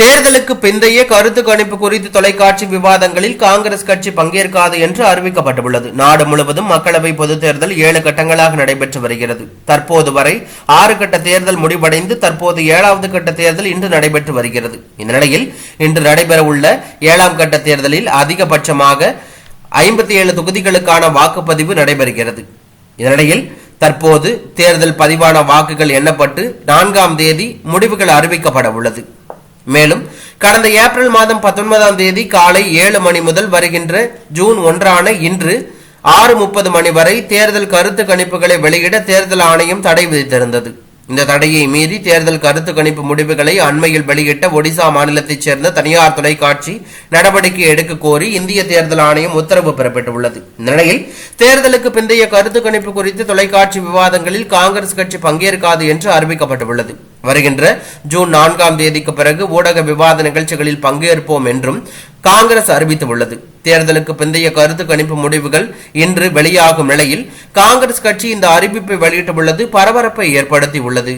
தேர்தலுக்கு பிந்தைய கருத்து கணிப்பு குறித்து தொலைக்காட்சி விவாதங்களில் காங்கிரஸ் கட்சி பங்கேற்காது என்று அறிவிக்கப்பட்டுள்ளது. நாடு முழுவதும் மக்களவை பொதுத் தேர்தல் ஏழு கட்டங்களாக நடைபெற்று வருகிறது. தற்போது வரை ஆறு கட்ட தேர்தல் முடிவடைந்து தற்போது ஏழாவது கட்ட தேர்தல் இன்று நடைபெற்று வருகிறது. இந்நிலையில் இன்று நடைபெறவுள்ள ஏழாம் கட்ட தேர்தலில் அதிகபட்சமாக ஐம்பத்தி ஏழு தொகுதிகளுக்கான வாக்குப்பதிவு நடைபெறுகிறது. இதனிடையில் தற்போது தேர்தல் பதிவான வாக்குகள் எண்ணப்பட்டு நான்காம் தேதி முடிவுகள் அறிவிக்கப்பட உள்ளது மேலும் கடந்த ஏப்ரல் மாதம் பத்தொன்பதாம் தேதி காலை ஏழு மணி முதல் வருகின்ற ஜூன் ஒன்றான இன்று ஆறு முப்பது மணி வரை தேர்தல் கருத்து கணிப்புகளை வெளியிட தேர்தல் ஆணையம் தடை விதித்திருந்தது. இந்த தடையை மீறி தேர்தல் கருத்து கணிப்பு முடிவுகளை அண்மையில் வெளியிட்ட ஒடிசா மாநிலத்தைச் சேர்ந்த தனியார் தொலைக்காட்சி நடவடிக்கை எடுக்க கோரி இந்திய தேர்தல் ஆணையம் உத்தரவு பிறப்பித்துள்ளது நிலையில் தேர்தலுக்கு பிந்தைய கருத்து கணிப்பு குறித்து தொலைக்காட்சி விவாதங்களில் காங்கிரஸ் கட்சி பங்கேற்காது என்று அறிவிக்கப்பட்டுள்ளது. வருகின்ற ஜூன் நான்காம் தேதிக்கு பிறகு ஊடக விவாத நிகழ்ச்சிகளில் பங்கேற்போம் என்றும் காங்கிரஸ் அறிவித்துள்ளது. தேர்தலுக்கு பிந்தைய கருத்து கணிப்பு முடிவுகள் இன்று வெளியாகும் நிலையில் காங்கிரஸ் கட்சி இந்த அறிவிப்பை வெளியிட்டுள்ளது பரபரப்பை ஏற்படுத்தியுள்ளது.